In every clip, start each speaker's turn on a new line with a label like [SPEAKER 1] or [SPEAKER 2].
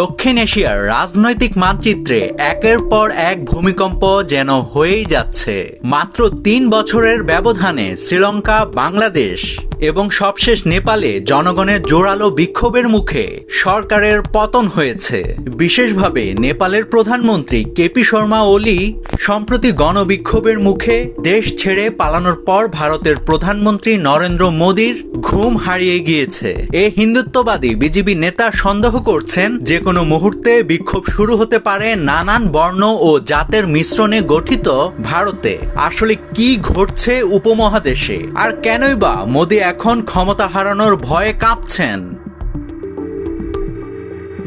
[SPEAKER 1] দক্ষিণ এশিয়ার রাজনৈতিক মানচিত্রে একের পর এক ভূমিকম্প যেন হয়েই যাচ্ছে। মাত্র তিন বছরের ব্যবধানে শ্রীলঙ্কা, বাংলাদেশ এবং সবশেষ নেপালে জনগণের জোরালো বিক্ষোভের মুখে সরকারের পতন হয়েছে। বিশেষভাবে নেপালের প্রধানমন্ত্রী কেপি শর্মা ওলি সম্প্রতি গণবিক্ষোভের মুখে দেশ ছেড়ে পালানোর পর ভারতের প্রধানমন্ত্রী নরেন্দ্র মোদীর ঘুম হারিয়ে গিয়েছে। এ হিন্দুত্ববাদী বিজেপি নেতা সন্দেহ করছেন যে কোনো মুহূর্তে বিক্ষোভ শুরু হতে পারে নানান বর্ণ ও জাতের মিশ্রণে গঠিত ভারতে। আসলে কি ঘটছে উপমহাদেশে? আর কেনই বা মোদী এখন ক্ষমতা হারানোর ভয়ে কাঁপছেন।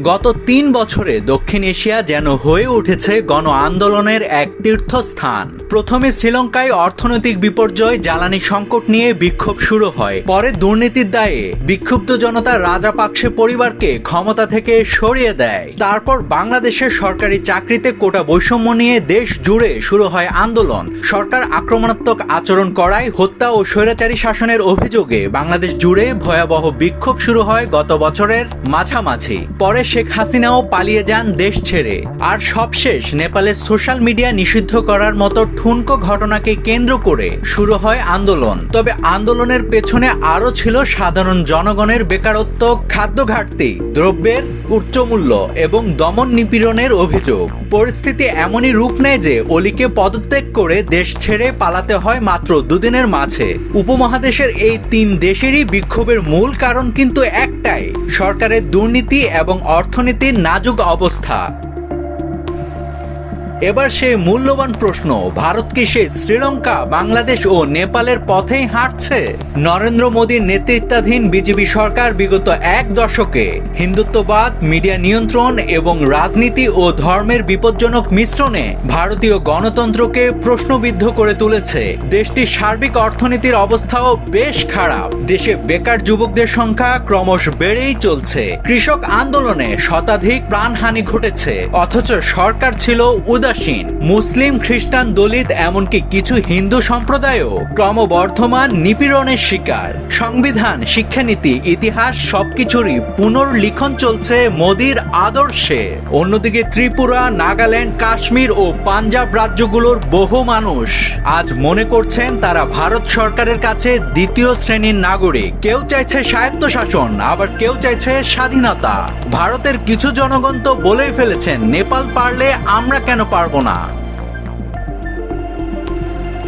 [SPEAKER 1] গত তিন বছরে দক্ষিণ এশিয়া যেন হয়ে উঠেছে গণ আন্দোলনের এক তীর্থস্থান। প্রথমে শ্রীলঙ্কায় অর্থনৈতিক বিপর্যয়, জ্বালানি সংকট নিয়ে বিক্ষোভ শুরু হয়। পরে দুর্নীতির দায়ে বিক্ষুব্ধ জনতা রাজাপাকসে পরিবারকে ক্ষমতা থেকে সরিয়ে দেয়। তারপর বাংলাদেশের সরকারি চাকরিতে কোটা বৈষম্য নিয়ে দেশ জুড়ে শুরু হয় আন্দোলন। সরকার আক্রমণাত্মক আচরণ করায় হত্যা ও স্বৈরাচারী শাসনের অভিযোগে বাংলাদেশ জুড়ে ভয়াবহ বিক্ষোভ শুরু হয় গত বছরের মাঝামাঝি। পরে শেখ হাসিনাও পালিয়ে যান দেশ ছেড়ে। আর সবশেষ নেপালের সোশ্যাল মিডিয়া নিষিদ্ধ করার মতো ঠুনকো ঘটনাকে কেন্দ্র করে শুরু হয় আন্দোলন। তবে আন্দোলনের পেছনে আরও ছিল সাধারণ জনগণের বেকারত্ব, খাদ্য ঘাটতি, দ্রব্যের উচ্চমূল্য এবং দমন নিপীড়নের অভিযোগ। পরিস্থিতি এমনই রূপ নেয় যে অলিকে পদত্যাগ করে দেশ ছেড়ে পালাতে হয় মাত্র দুদিনের মাঝে। উপমহাদেশের এই তিন দেশেরই বিক্ষোভের মূল কারণ কিন্তু একটাই, সরকারের দুর্নীতি এবং অর্থনীতির নাজুক অবস্থা। এবার সে মূল্যবান প্রশ্ন, ভারত কি সে শ্রীলঙ্কা, বাংলাদেশ ও নেপালের পথেই হাঁটছে? নরেন্দ্র মোদীর নেতৃত্বাধীন বিজেপি সরকার বিগত এক দশকে হিন্দুত্ববাদ, মিডিয়া নিয়ন্ত্রণ এবং রাজনীতি ও ধর্মের বিপজ্জনক মিশ্রণে ভারতীয় গণতন্ত্রকে প্রশ্নবিদ্ধ করে তুলেছে। দেশটির সার্বিক অর্থনীতির অবস্থাও বেশ খারাপ। দেশে বেকার যুবকদের সংখ্যা ক্রমশ বেড়েই চলছে। কৃষক আন্দোলনে শতাধিক প্রাণহানি ঘটেছে। অথচ সরকার ছিল উদাসীন মুসলিম খ্রিস্টান দলিত, এমনকি কিছু হিন্দু সম্প্রদায়ও ক্রমবর্ধমান নিপীড়নের শিকার। সংবিধান, শিক্ষানীতি, ইতিহাস সবকিছুরই পুনর্লিখন চলছে মোদির আদর্শে। অন্যদিকে ত্রিপুরা, নাগাল্যান্ড, কাশ্মীর ও পাঞ্জাব রাজ্যগুলোর বহু মানুষ আজ মনে করছেন তারা ভারত সরকারের কাছে দ্বিতীয় শ্রেণির নাগরিক। কেউ চাইছে স্বায়ত্তশাসন, আবার কেউ চাইছে স্বাধীনতা। ভারতের কিছু জনগণ তো বলেই ফেলেছেন, নেপাল পারলে আমরা কেন পারব না।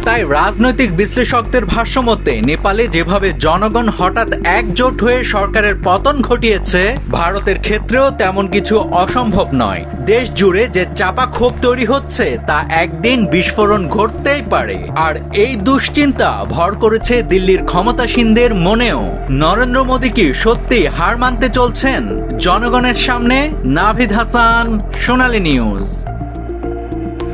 [SPEAKER 1] তাই রাজনৈতিক বিশ্লেষকদের ভাষ্যমতে, নেপালে যেভাবে জনগণ হঠাৎ একজোট হয়ে সরকারের পতন ঘটিয়েছে, ভারতের ক্ষেত্রেও তেমন কিছু অসম্ভব নয়। দেশ জুড়ে যে চাপা ক্ষোভ তৈরি হচ্ছে, তা একদিন বিস্ফোরণ ঘটতেই পারে। আর এই দুশ্চিন্তা ভর করেছে দিল্লির ক্ষমতাসীনদের মনেও। নরেন্দ্র মোদী কি সত্যি হার মানতে চলছেন? জনগণের সামনে, নাভিদ হাসান, সোনালী নিউজ।